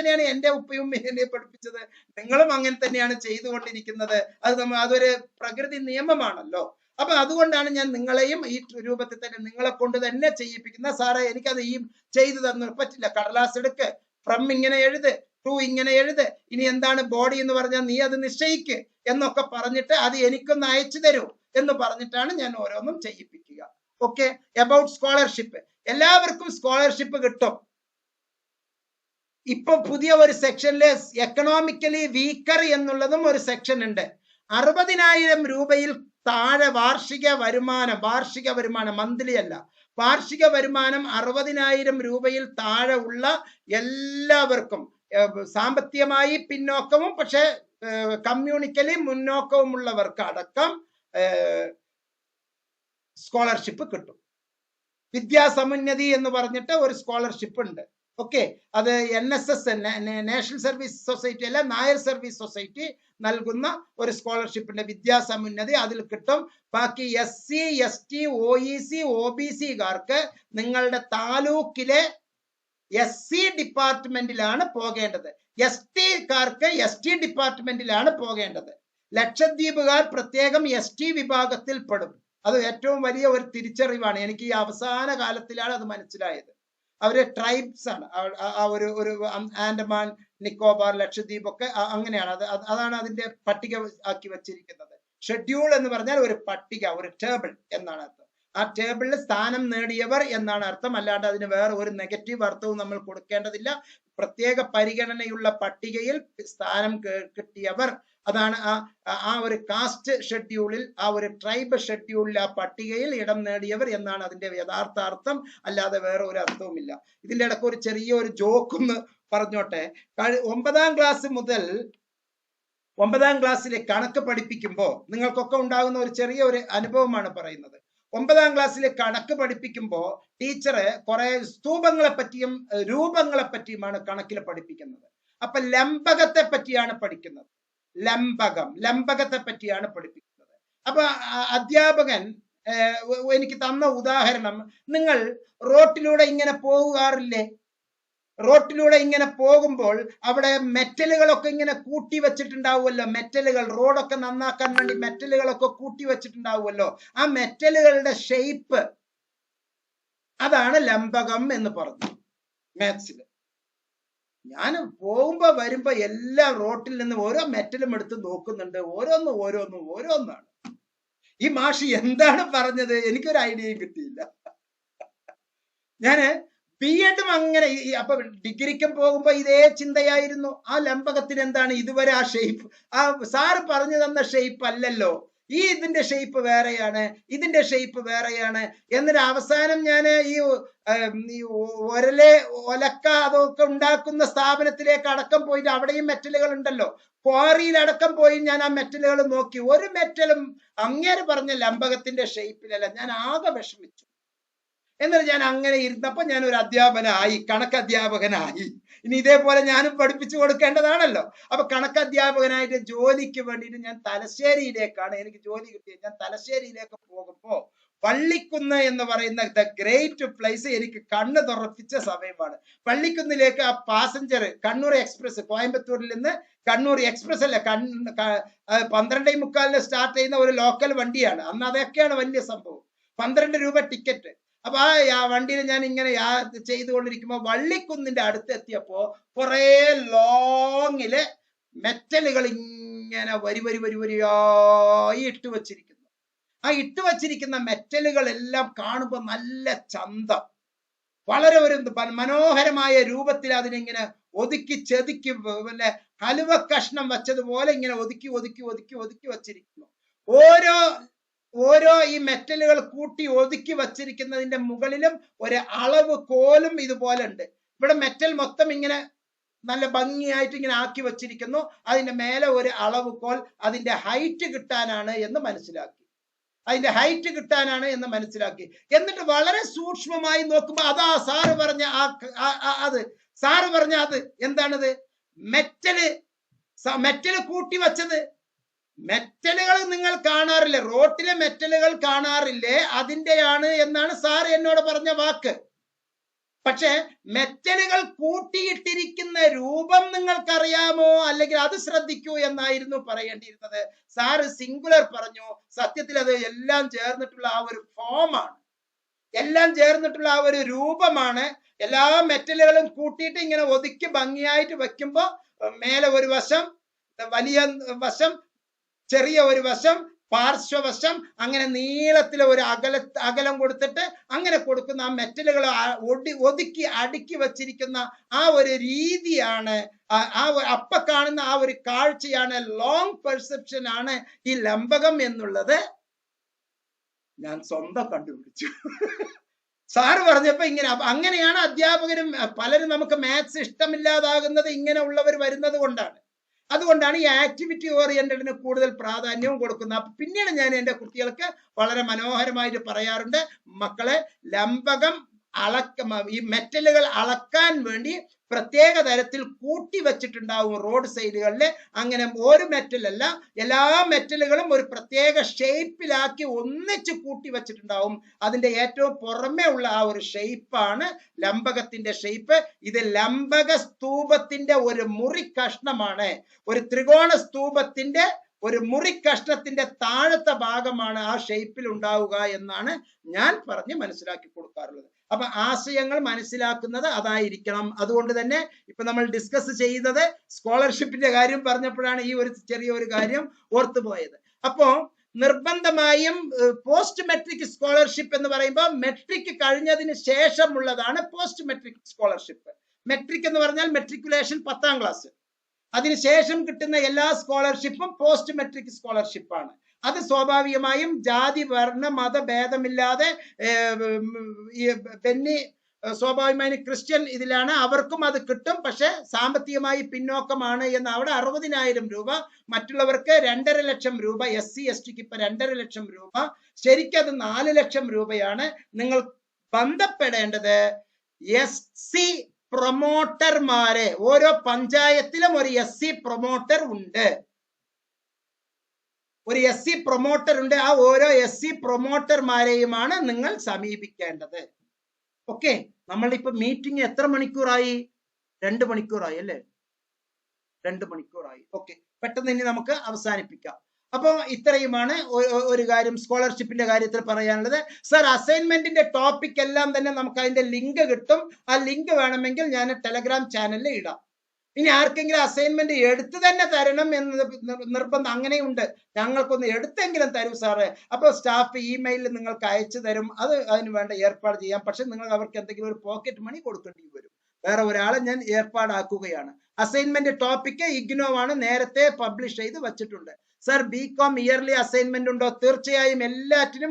തന്നെയാണ് എന്റെ ഉപ്പയും എന്നെ പഠിപ്പിച്ചത്. നിങ്ങളും അങ്ങനെ തന്നെയാണ് ചെയ്തുകൊണ്ടിരിക്കുന്നത്. അത് നമ്മ അതൊരു പ്രകൃതി നിയമമാണല്ലോ. അപ്പൊ അതുകൊണ്ടാണ് ഞാൻ നിങ്ങളെയും ഈ രൂപത്തിൽ തന്നെ നിങ്ങളെ കൊണ്ട് തന്നെ ചെയ്യിപ്പിക്കുന്ന. സാറേ എനിക്കത് ഈ ചെയ്തു തന്നു. പറ്റില്ല കടലാസ് എടുക്ക്. ഫ്രം ഇങ്ങനെ എഴുത് ടു ഇങ്ങനെ എഴുത്. ഇനി എന്താണ് ബോഡി എന്ന് പറഞ്ഞാൽ നീ അത് നിശ്ചയിക്ക് എന്നൊക്കെ പറഞ്ഞിട്ട് അത് എനിക്കൊന്ന് അയച്ചു തരൂ എന്ന് പറഞ്ഞിട്ടാണ് ഞാൻ ഓരോന്നും ചെയ്യിപ്പിക്കുക. ഓക്കെ? About scholarship. എല്ലാവർക്കും സ്കോളർഷിപ്പ് കിട്ടും. ഇപ്പൊ പുതിയ ഒരു സെക്ഷനിൽ എക്കണോമിക്കലി വീക്കർ എന്നുള്ളതും ഒരു സെക്ഷൻ ഉണ്ട്. അറുപതിനായിരം രൂപയിൽ താഴെ വാർഷിക വരുമാനം വാർഷിക വരുമാനം മന്ത്ലി അല്ല. വാർഷിക വരുമാനം അറുപതിനായിരം രൂപയിൽ താഴെ ഉള്ള എല്ലാവർക്കും സാമ്പത്തികമായി പിന്നോക്കവും പക്ഷെ കമ്മ്യൂണിക്കലി മുന്നോക്കവുമുള്ളവർക്ക് അടക്കം സ്കോളർഷിപ്പ് കിട്ടും. വിദ്യാസമുന്നതി എന്ന് പറഞ്ഞിട്ട് ഒരു സ്കോളർഷിപ്പ് ഉണ്ട്. ഓക്കെ അത് N S S national service society അല്ല നായർ സർവീസ് സൊസൈറ്റി നൽകുന്ന ഒരു സ്കോളർഷിപ്പിന്റെ വിദ്യാസമുന്നതി അതിൽ കിട്ടും. ബാക്കി S C S T O E C O B സിക്കാർക്ക് നിങ്ങളുടെ താലൂക്കിലെ എസ് സി ഡിപ്പാർട്ട്മെന്റിലാണ് പോകേണ്ടത്. എസ് ടിക്കാർക്ക് എസ് ടി ഡിപ്പാർട്ട്മെന്റിലാണ് പോകേണ്ടത്. ലക്ഷദ്വീപുകാർ പ്രത്യേകം എസ് ടി വിഭാഗത്തിൽ പെടും. അത് ഏറ്റവും വലിയ ഒരു തിരിച്ചറിവാണ്. എനിക്ക് ഈ അവസാന കാലത്തിലാണ് അത് മനസ്സിലായത്. അവർ ട്രൈബ്സ് ആണ്. ആ- ഒരു ഒരു ആൻഡമാൻ നിക്കോബാർ ലക്ഷദ്വീപ് ഒക്കെ അങ്ങനെയാണ്. അത് അതാണ് അതിന്റെ പട്ടിക ആക്കി വെച്ചിരിക്കുന്നത്. ഷെഡ്യൂൾ എന്ന് പറഞ്ഞാൽ ഒരു പട്ടിക ഒരു ടേബിൾ എന്നാണ് അർത്ഥം ആ ടേബിളിൽ സ്ഥാനം നേടിയവർ എന്നാണ് അർത്ഥം. അല്ലാണ്ട് അതിന് വേറെ ഒരു നെഗറ്റീവ് അർത്ഥവും നമ്മൾ കൊടുക്കേണ്ടതില്ല. പ്രത്യേക പരിഗണനയുള്ള പട്ടികയിൽ സ്ഥാനം കിട്ടിയവർ. അതാണ് ആ- ആ ഒരു കാസ്റ്റ് ഷെഡ്യൂളിൽ ആ ഒരു ട്രൈബ് ഷെഡ്യൂളിൽ ആ പട്ടികയിൽ ഇടം നേടിയവർ എന്നാണ് അതിന്റെ യഥാർത്ഥ അർത്ഥം അല്ലാതെ വേറെ ഒരു അർത്ഥവുമില്ല. ഇതിന്റെ ഇടയ്ക്ക് ഒരു ചെറിയ ഒരു ജോക്കൊന്ന് പറഞ്ഞോട്ടെ. ഒമ്പതാം ക്ലാസ് മുതൽ ഒമ്പതാം ക്ലാസ്സിലെ കണക്ക് പഠിപ്പിക്കുമ്പോൾ നിങ്ങൾക്കൊക്കെ ഉണ്ടാകുന്ന ഒരു ചെറിയ ഒരു അനുഭവമാണ് പറയുന്നത്. ഒമ്പതാം ക്ലാസ്സിൽ കണക്ക് പഠിപ്പിക്കുമ്പോൾ ടീച്ചർ കുറെ സ്തൂപങ്ങളെ പറ്റിയും രൂപങ്ങളെ പറ്റിയുമാണ് കണക്കിൽ പഠിപ്പിക്കുന്നത്. അപ്പൊ ലംബകത്തെ പറ്റിയാണ് പഠിക്കുന്നത്. ലംബകം ലംബകത്തെ പറ്റിയാണ് പഠിപ്പിക്കുന്നത്. അപ്പൊ അധ്യാപകൻ എനിക്ക് തന്ന ഉദാഹരണം നിങ്ങൾ റോട്ടിലൂടെ ഇങ്ങനെ പോകാറില്ലേ? റോട്ടിലൂടെ ഇങ്ങനെ പോകുമ്പോൾ അവിടെ മെറ്റലുകളൊക്കെ ഇങ്ങനെ കൂട്ടി വെച്ചിട്ടുണ്ടാവുമല്ലോ. മെറ്റലുകൾ റോഡൊക്കെ നന്നാക്കാൻ വേണ്ടി മെറ്റലുകളൊക്കെ കൂട്ടി വെച്ചിട്ടുണ്ടാവുമല്ലോ. ആ മെറ്റലുകളുടെ ഷേപ്പ് അതാണ് ലംബകം എന്ന് പറഞ്ഞു. മാത്സിൽ ഞാൻ പോകുമ്പോ വരുമ്പോ എല്ലാം റോട്ടിൽ നിന്ന് ഓരോ മെറ്റലും എടുത്ത് നോക്കുന്നുണ്ട്. ഓരോന്നും ഓരോന്നും ഓരോന്നാണ്. ഈ മാഷി എന്താണ് പറഞ്ഞത്? എനിക്കൊരു ഐഡിയയും കിട്ടിയില്ല. ഞാൻ ബി എഡും അങ്ങനെ അപ്പൊ ഡിഗ്രിക്കും പോകുമ്പോ ഇതേ ചിന്തയായിരുന്നു. ആ ലംബകത്തിന് എന്താണ്? ഇതുവരെ ആ ഷേപ്പ് ആ സാറ് പറഞ്ഞു തന്ന ഷേപ്പ് അല്ലല്ലോ. ഈ ഇതിന്റെ ഷേപ്പ് വേറെയാണ് ഇതിന്റെ ഷേപ്പ് വേറെയാണ് എന്നിട്ട് അവസാനം ഞാൻ ഈ ഒരലെ ഒലക്ക അതൊക്കെ ഉണ്ടാക്കുന്ന സ്ഥാപനത്തിലേക്ക് അടക്കം പോയിട്ട് അവിടെയും മെറ്റലുകൾ ഉണ്ടല്ലോ. ക്വാറിയിൽ അടക്കം പോയി ഞാൻ ആ മെറ്റലുകൾ നോക്കി. ഒരു മെറ്റലും അങ്ങേര് പറഞ്ഞ ലംബകത്തിന്റെ ഷേപ്പിലല്ല ഞാൻ ആകെ വിഷമിച്ചു. എന്നിട്ട് ഞാൻ അങ്ങനെ ഇരുന്നപ്പോൾ ഞാൻ ഒരു അധ്യാപകനായി കണക്ക് അധ്യാപകനായി ഇനി ഇതേപോലെ ഞാനും പഠിപ്പിച്ചു കൊടുക്കേണ്ടതാണല്ലോ. അപ്പൊ കണക്ക് അധ്യാപകനായിട്ട് ജോലിക്ക് വേണ്ടിയിട്ട് ഞാൻ തലശ്ശേരിയിലേക്കാണ്. എനിക്ക് ജോലി കിട്ടിയത് ഞാൻ തലശ്ശേരിയിലേക്ക് പോകുമ്പോൾ പള്ളിക്കുന്ന് എന്ന് പറയുന്ന ദ ഗ്രേറ്റ് പ്ലേസ് എനിക്ക് കണ്ണ് തുറപ്പിച്ച സമയമാണ്. പള്ളിക്കുന്നിലേക്ക് ആ പാസഞ്ചർ കണ്ണൂർ എക്സ്പ്രസ് കോയമ്പത്തൂരിൽ നിന്ന് കണ്ണൂർ എക്സ്പ്രസ് അല്ല? കണ്ണ് ക- പന്ത്രണ്ടേ മുക്കാലിന് സ്റ്റാർട്ട് ചെയ്യുന്ന ഒരു ലോക്കൽ വണ്ടിയാണ്. അന്ന് അതൊക്കെയാണ് വലിയ സംഭവം. പന്ത്രണ്ട് രൂപ ടിക്കറ്റ് അപ്പൊ ആ വണ്ടിയിൽ ഞാൻ ഇങ്ങനെ യാ ചെയ്തുകൊണ്ടിരിക്കുമ്പോ വള്ളിക്കുന്നിന്റെ അടുത്ത് എത്തിയപ്പോ കുറെ ലോങ്ങിൽ മെറ്റലുകൾ ഇങ്ങനെ വരി വരി വരി വരിയായി ഇട്ട് വച്ചിരിക്കുന്നു. ആ ഇട്ട് വച്ചിരിക്കുന്ന മെറ്റലുകൾ എല്ലാം കാണുമ്പോൾ നല്ല ചന്തം. വളരെ ഒരു മനോഹരമായ രൂപത്തിൽ അതിനിങ്ങനെ ഒതുക്കി ചെതുക്കി പിന്നെ ഹലുവ കഷ്ണം വെച്ചതുപോലെ ഇങ്ങനെ ഒതുക്കി ഒതുക്കി ഒതുക്കി ഒതുക്കി വച്ചിരിക്കുന്നു. ഓരോ ഓരോ ഈ മെറ്റലുകൾ കൂട്ടി ഒതുക്കി വച്ചിരിക്കുന്നതിന്റെ മുകളിലും ഒരു അളവ് കോലും ഇതുപോലെ ഉണ്ട്. ഇവിടെ മെറ്റൽ മൊത്തം ഇങ്ങനെ നല്ല ഭംഗിയായിട്ട് ഇങ്ങനെ ആക്കി വച്ചിരിക്കുന്നു. അതിന്റെ മേലെ ഒരു അളവ് കോൽ അതിന്റെ ഹൈറ്റ് കിട്ടാനാണ് എന്ന് മനസ്സിലാക്കി. അതിന്റെ ഹൈറ്റ് കിട്ടാനാണ് എന്ന് മനസ്സിലാക്കി. എന്നിട്ട് വളരെ സൂക്ഷ്മമായി നോക്കുമ്പോ അതാ സാറ് പറഞ്ഞ അത്. സാറ് പറഞ്ഞ അത്. എന്താണത്? മെറ്റൽ മെറ്റൽ കൂട്ടി വച്ചത്. മെറ്റലുകൾ നിങ്ങൾ കാണാറില്ലേ? റോട്ടിലെ മെറ്റലുകൾ കാണാറില്ലേ? അതിന്റെയാണ് എന്നാണ് സാർ എന്നോട് പറഞ്ഞ വാക്ക്. പക്ഷെ മെറ്റലുകൾ കൂട്ടിയിട്ടിരിക്കുന്ന രൂപം നിങ്ങൾക്കറിയാമോ? അല്ലെങ്കിൽ അത് ശ്രദ്ധിക്കൂ എന്നായിരുന്നു പറയേണ്ടിയിരുന്നത്. സാറ് സിംഗുലർ പറഞ്ഞു സത്യത്തിൽ അത് എല്ലാം ചേർന്നിട്ടുള്ള ആ ഒരു ഫോമാണ്. എല്ലാം ചേർന്നിട്ടുള്ള ആ ഒരു രൂപമാണ്. എല്ലാ മെറ്റലുകളും കൂട്ടിയിട്ട് ഇങ്ങനെ ഒതുക്കി ഭംഗിയായിട്ട് വെക്കുമ്പോൾ മേലെ ഒരു വശം വലിയ വശം ചെറിയ ഒരു വശം പാർശ്വവശം അങ്ങനെ നീളത്തിൽ ഒരു അകല അകലം കൊടുത്തിട്ട് അങ്ങനെ കൊടുക്കുന്ന ആ മെറ്റലുകൾ ഒടി ഒതുക്കി അടുക്കി വച്ചിരിക്കുന്ന ആ ഒരു രീതിയാണ് ആ- അപ്പ കാണുന്ന ആ ഒരു കാഴ്ചയാണ് ലോങ് പെർസെപ്ഷൻ ആണ് ഈ ലംബകം എന്നുള്ളത്. ഞാൻ സ്വന്തം കണ്ടുപിടിച്ചു. സാറ് പറഞ്ഞപ്പോ ഇങ്ങനെ അങ്ങനെയാണ് അധ്യാപകരും പലരും നമുക്ക് മാത്സ് ഇഷ്ടമില്ലാതാകുന്നത് ഇങ്ങനെ ഉള്ളവർ വരുന്നത് കൊണ്ടാണ്. അതുകൊണ്ടാണ് ഈ ആക്ടിവിറ്റി ഓറിയന്റഡിന് കൂടുതൽ പ്രാധാന്യവും കൊടുക്കുന്നത്. അപ്പൊ പിന്നീട് ഞാൻ എന്റെ കുട്ടികൾക്ക് വളരെ മനോഹരമായിട്ട് പറയാറുണ്ട് മക്കളെ ലംബകം അളക്ക ഈ മെറ്റലുകൾ അളക്കാൻ വേണ്ടി പ്രത്യേക തരത്തിൽ കൂട്ടി വെച്ചിട്ടുണ്ടാവും റോഡ് സൈഡുകളിൽ അങ്ങനെ ഒരു മെറ്റലല്ല എല്ലാ മെറ്റലുകളും ഒരു പ്രത്യേക ഷേപ്പിലാക്കി ഒന്നിച്ച് കൂട്ടി വെച്ചിട്ടുണ്ടാവും. അതിന്റെ ഏറ്റവും പുറമേ ഉള്ള ആ ഒരു ഷേപ്പാണ് ലംബകത്തിന്റെ ഷേപ്പ് ഇത് ലംബക സ്തൂപത്തിന്റെ ഒരു മുറി കഷ്ണമാണ്. ഒരു ത്രികോണ സ്തൂപത്തിന്റെ ഒരു മുറി കഷ്ണത്തിന്റെ താഴത്തെ ഭാഗമാണ് ആ ഷേപ്പിൽ ഉണ്ടാവുക എന്നാണ് ഞാൻ പറഞ്ഞ് മനസ്സിലാക്കി കൊടുക്കാറുള്ളത്. അപ്പൊ ആശയങ്ങൾ മനസ്സിലാക്കുന്നത് അതായിരിക്കണം. അതുകൊണ്ട് തന്നെ ഇപ്പൊ നമ്മൾ ഡിസ്കസ് ചെയ്തത് സ്കോളർഷിപ്പിന്റെ കാര്യം പറഞ്ഞപ്പോഴാണ് ഈ ഒരു ചെറിയ ഒരു കാര്യം ഓർത്തുപോയത് അപ്പോ നിർബന്ധമായും പോസ്റ്റ് മെട്രിക് സ്കോളർഷിപ്പ് എന്ന് പറയുമ്പോൾ മെട്രിക് കഴിഞ്ഞതിന് ശേഷമുള്ളതാണ് പോസ്റ്റ് മെട്രിക് സ്കോളർഷിപ്പ് മെട്രിക് എന്ന് പറഞ്ഞാൽ മെട്രിക്കുലേഷൻ പത്താം ക്ലാസ് അതിനുശേഷം കിട്ടുന്ന എല്ലാ സ്കോളർഷിപ്പും പോസ്റ്റ് മെട്രിക് സ്കോളർഷിപ്പാണ് അത് സ്വാഭാവികമായും ജാതി വർണ മത ഭേദമില്ലാതെ ഏർ, ഉം, ബെന്നി സ്വാഭാവികമായും ക്രിസ്ത്യൻ ഇതിലാണ്. അവർക്കും അത് കിട്ടും. പക്ഷെ സാമ്പത്തികമായി പിന്നോക്കമാണ് എന്ന് അവിടെ അറുപതിനായിരം രൂപ. മറ്റുള്ളവർക്ക് രണ്ടര ലക്ഷം രൂപ എസ് സി എസ് ടിക്ക് ഇപ്പൊ രണ്ടര ലക്ഷം രൂപ. ശരിക്കത് നാല് ലക്ഷം രൂപയാണ്. നിങ്ങൾ ബന്ധപ്പെടേണ്ടത് എസ് സി പ്രൊമോട്ടർമാരെ. ഓരോ പഞ്ചായത്തിലും ഒരു എസ് സി പ്രൊമോട്ടർ ഉണ്ട്. ഒരു എസ് സി പ്രൊമോട്ടർ ഉണ്ട്. ആ ഓരോ എസ് സി പ്രൊമോട്ടർമാരെയുമാണ് നിങ്ങൾ സമീപിക്കേണ്ടത്. ഓക്കെ നമ്മളിപ്പോ മീറ്റിംഗ് എത്ര മണിക്കൂറായി? രണ്ട് മണിക്കൂറായി അല്ലേ? രണ്ട് മണിക്കൂറായി. ഓക്കെ പെട്ടെന്ന് ഇനി നമുക്ക് അവസാനിപ്പിക്കാം. അപ്പോൾ ഇത്രയുമാണ് ഒരു കാര്യം സ്കോളർഷിപ്പിന്റെ കാര്യത്തിൽ പറയാനുള്ളത്. സർ അസൈൻമെന്റിന്റെ ടോപ്പിക് എല്ലാം തന്നെ നമുക്ക് അതിന്റെ ലിങ്ക് കിട്ടും. ആ ലിങ്ക് വേണമെങ്കിൽ ഞാൻ ടെലഗ്രാം ചാനലിൽ ഇടാം. ഇനി ആർക്കെങ്കിലും അസൈൻമെന്റ് എടുത്തു തന്നെ തരണം എന്ന് നിർ- നിർബന്ധം അങ്ങനെയുണ്ട്. ഞങ്ങൾക്കൊന്ന് എടുത്തെങ്കിലും തരൂ സാറ്. അപ്പോൾ സ്റ്റാഫ് ഇമെയിലിൽ നിങ്ങൾക്ക് അയച്ചു തരും. അത് അതിന് വേണ്ട ഏർപ്പാട് ചെയ്യാം. പക്ഷെ നിങ്ങൾ അവർക്ക് എന്തെങ്കിലും ഒരു പോക്കറ്റ് മണി കൊടുക്കേണ്ടി വരും. വേറെ ഒരാളെ ഞാൻ ഏർപ്പാടാക്കുകയാണ്. അസൈൻമെന്റ് ടോപ്പിക് ഇഗ്നോ ആണ് നേരത്തെ പബ്ലിഷ് ചെയ്ത് വച്ചിട്ടുണ്ട്. Sir B com early assignment ഉണ്ടോ? തീർച്ചയായും എല്ലാറ്റിനും